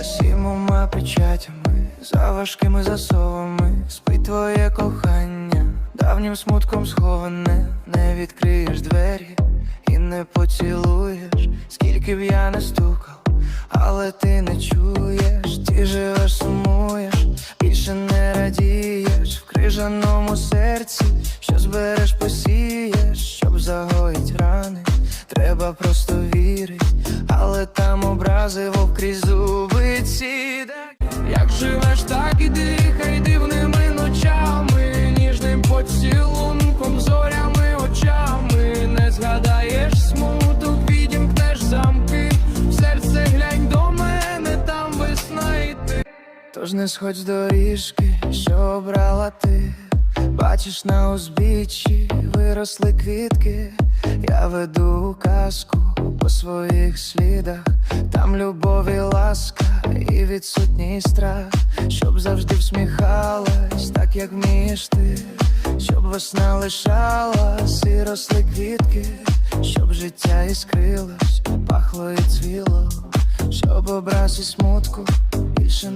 За сімома печатями, за важкими засовами, спить твоє кохання, давнім смутком сховане, не відкриєш двері і не поцілуєш, скільки б я не стукав, але ти не чуєш, ти живеш, сумуєш, більше не радієш. В крижаному серці, що збереш, посієш, щоб загоїть рани. Треба просто вірить, але там образи вовк крізь зуби сіде. Як живеш, так і дихай дивними ночами, ніжним поцілунком, зорями очами, не згадаєш смуток, відімкнеш замки, в серце глянь до мене, там весна і ти. Тож не сходь з доріжки, що обрала ти. Бачиш на узбіччі виросли квітки, я веду казку по своїх слідах, там любов і ласка і відсутній страх, щоб завжди всміхалась, так як вмієш ти, щоб весна лишалась і росли квітки, щоб життя іскрилось, пахло і цвіло, щоб образ і смутку більше